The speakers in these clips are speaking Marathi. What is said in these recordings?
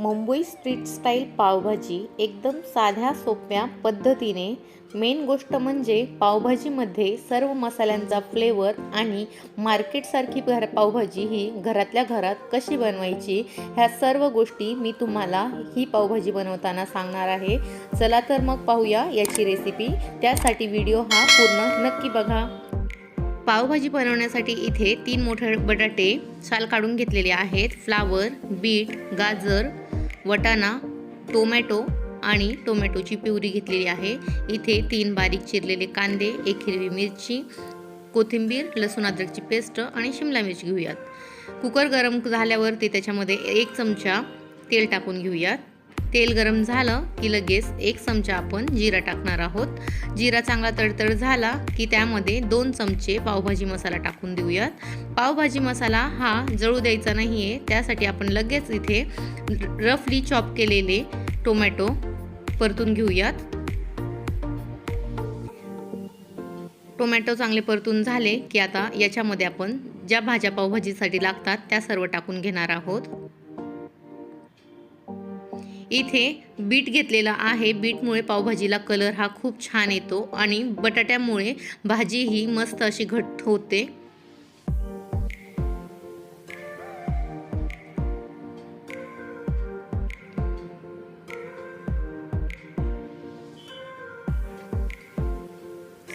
मुंबई स्ट्रीट स्टाईल पावभाजी एकदम साध्या सोप्या पद्धतीने. मेन गोष्ट म्हणजे पावभाजीमध्ये सर्व मसाल्यांचा फ्लेवर आणि मार्केटसारखी घर पावभाजी ही घरातल्या घरात कशी बनवायची ह्या सर्व गोष्टी मी तुम्हाला ही पावभाजी बनवताना सांगणार आहे. चला तर मग पाहूया याची रेसिपी त्यासाठी व्हिडिओ हा पूर्ण नक्की बघा. पावभाजी बनवण्यासाठी इथे तीन मोठे बटाटे साल काढून घेतलेले आहेत. फ्लावर बीट गाजर वटाणा टोमॅटो आणि टोमॅटोची प्युरी घेतलेली आहे. इथे तीन बारीक चिरलेले कांदे एक हिरवी मिरची कोथिंबीर लसूण अद्रकची पेस्ट आणि शिमला मिरची घेऊयात. कुकर गरम झाल्यावर ते त्याच्यामध्ये एक चमचा तेल टाकून घेऊयात. तेल गरम झालं की लगेच एक चमचा आपण जिरा टाकणार आहोत. जिरा चांगला तडतड झाला की त्यामध्ये दोन चमचे पावभाजी मसाला टाकून देऊयात. पावभाजी मसाला हा जळू द्यायचा नाही आहे त्यासाठी आपण लगेच इथे रफली चॉप केलेले टोमॅटो परतून घेऊयात. टोमॅटो चांगले परतून झाले की आता याच्यामध्ये आपण ज्या भाज्या पावभाजीसाठी लागतात त्या सर्व टाकून घेणार आहोत. इथे बीट घेतलेला आहे. बीटमुळे पावभाजीला कलर हा खूप छान येतो आणि बटाट्यामुळे भाजी ही मस्त अशी घट्ट होते.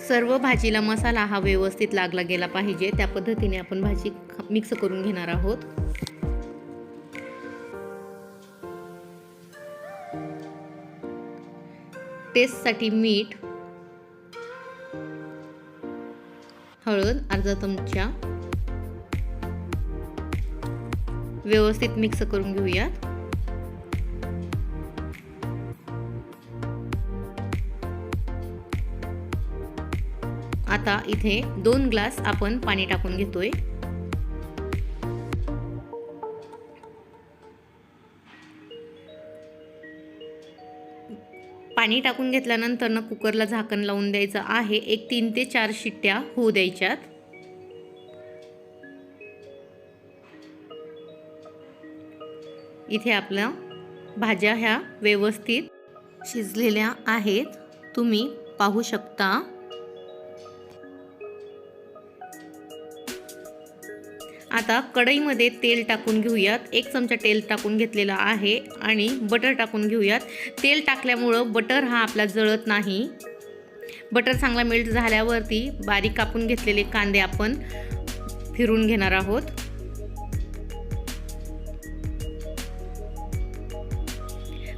सर्व भाजीला मसाला हा व्यवस्थित लागला गेला पाहिजे. त्या पद्धतीने आपण भाजी मिक्स करून घेणार आहोत. टेस्टसाठी मीठ हळद अर्धा चमचा व्यवस्थित मिक्स करून घेऊयात. आता इथे दोन ग्लास आपण पाणी टाकून घेतोय. पाणी टाकून घेतल्यानंतर ना कुकरला झाकण लावून द्यायचं आहे. एक तीन ते चार शिट्ट्या होऊ द्यायच्यात. इथे आपल्या भाज्या ह्या व्यवस्थित शिजलेल्या आहेत. तुम्ही पाहू शकता. आता कढईमध्ये तेल टाकून घेऊयात. एक चमचा तेल टाकून घेतलेला आहे आणि बटर टाकून घेऊयात. तेल टाकल्यामुळं बटर हा आपला जळत नाही. बटर चांगला मेल्ट झाल्यावरती बारीक कापून घेतलेले कांदे आपण फिरून घेणार आहोत.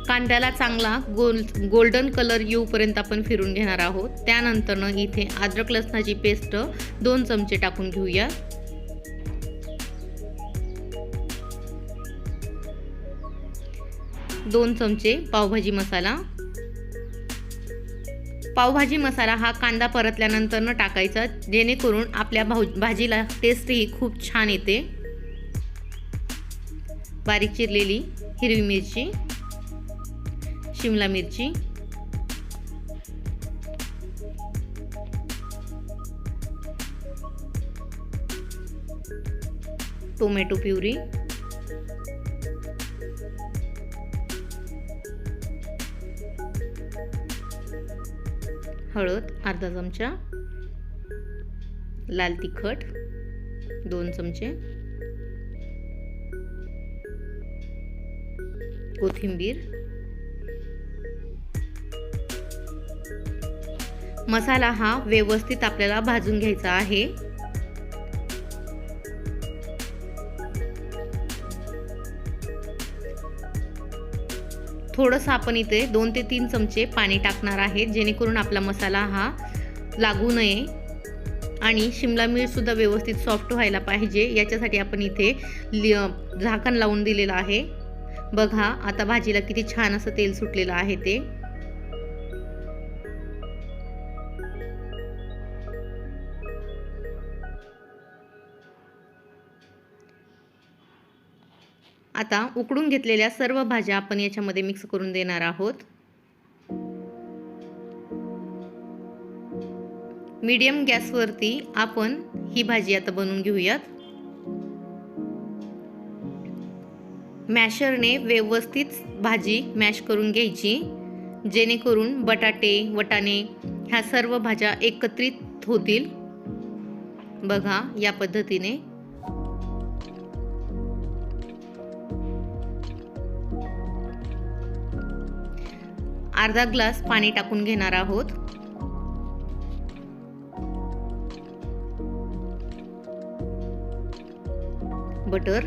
कांद्याला चांगला गोल गोल्डन कलर येऊपर्यंत आपण फिरून घेणार आहोत. त्यानंतरनं इथे अद्रक लसणाची पेस्ट दोन चमचे टाकून दोन चमचे पावभाजी मसाला. पावभाजी मसाला हा कांदा परतल्यानंतर न टाकायचा जेणेकरून आपल्या भाऊ भाजीला टेस्टही खूप छान येते. बारीक चिरलेली हिरवी मिरची शिमला मिरची टोमॅटो प्युरी हळद अर्धा चमचा लाल तिखट दोन चमचे कोथिंबीर. मसाला हा व्यवस्थित आपल्याला भाजून घ्यायचा आहे. थोडंसं आपण इथे दोन ते तीन चमचे पाणी टाकणार आहे जेणेकरून आपला मसाला हा लागू नये. आणि शिमला मिरसुद्धा व्यवस्थित सॉफ्ट व्हायला पाहिजे. याच्यासाठी आपण इथे झाकण लावून दिलेलं आहे. बघा आता भाजीला किती छान असं तेल सुटलेलं आहे ते. आता उकडून घेतलेल्या सर्व भाज्या आपण याच्यामध्ये मिक्स करून देणार आहोत. मीडियम गॅसवरती आपण ही भाजी आता बनवून घेऊयात. मॅशरने व्यवस्थित भाजी मॅश करून घ्यायची जेणेकरून बटाटे वटाणे ह्या सर्व भाज्या एकत्रित होतील. बघा या पद्धतीने अर्धा ग्लास पाणी टाकून घेणार आहोत. बटर.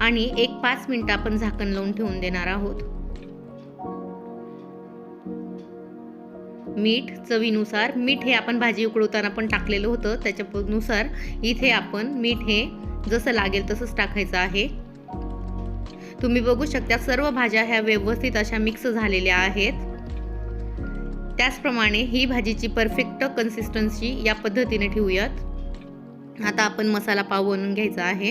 आणि एक पाच मिनिट आपण झाकण लावून ठेवून देणार आहोत. मीठ चवीनुसार. मीठ हे आपण भाजी उकडवताना पण टाकलेलं होतं. त्याच्यानुसार इथे आपण मीठ हे जसं लागेल तसंच टाकायचं आहे. तुम्ही बघू शकता सर्व भाज्या ह्या व्यवस्थित अशा मिक्स झालेल्या आहेत. त्याचप्रमाणे ही भाजीची परफेक्ट कन्सिस्टन्सी या पद्धतीने ठेवूयात. आता आपण मसाला पाव बनवून घ्यायचा आहे.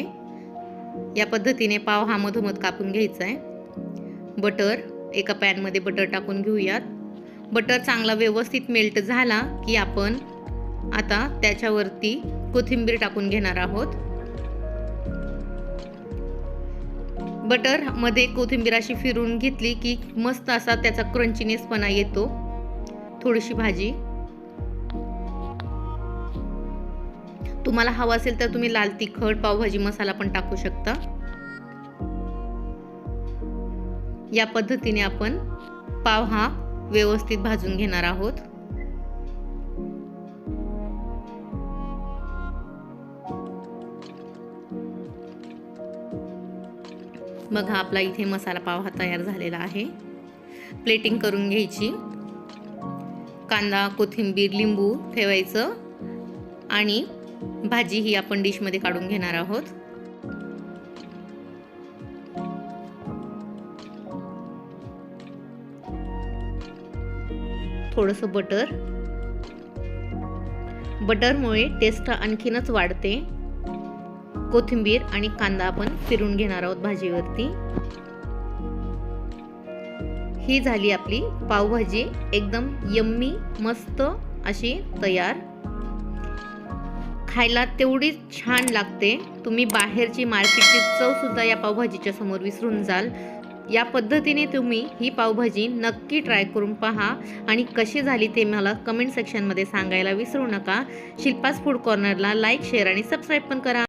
या पद्धतीने पाव हा मधोमध कापून घ्यायचा आहे. बटर एका पॅनमध्ये बटर टाकून घेऊयात. बटर चांगला व्यवस्थित मेल्ट झाला की आपण आता त्याच्यावरती कोथिंबीर टाकून घेणार आहोत. बटरमध्ये कोथिंबीर अशी फिरून घेतली की मस्त असा त्याचा क्रंचीनेसपणा येतो. थोडीशी भाजी. तुम्हाला हवा असेल तर तुम्ही लाल तिखट पावभाजी मसाला पण टाकू शकता. या पद्धतीने आपण पाव हा व्यवस्थित भाजून घेणार आहोत. बघा आपला इथे मसाला पाव हा तयार झालेला आहे. प्लेटिंग करून घ्यायची. कांदा कोथिंबीर लिंबू ठेवायचं. आणि भाजी ही आपण डिशमध्ये काढून घेणार आहोत. थोडंसं बटर. बटरमुळे टेस्ट आणखीनच वाढते. कोथिंबीर आणि कांदा आपण फिरून घेणार आहोत भाजीवरती. ही झाली आपली पावभाजी एकदम यम्मी मस्त अशी तयार. खायला तेवढीच छान लागते. तुम्ही बाहेरची मार्केटची चव सुद्धा या पावभाजीच्या समोर विसरून जाल. या पद्धतीने तुम्ही ही पावभाजी नक्की ट्राय करून पहा आणि कशी झाली ते मला कमेंट सेक्शनमध्ये सांगायला विसरू नका. शिल्पास फूड कॉर्नरला लाईक शेअर आणि सबस्क्राईब पण करा.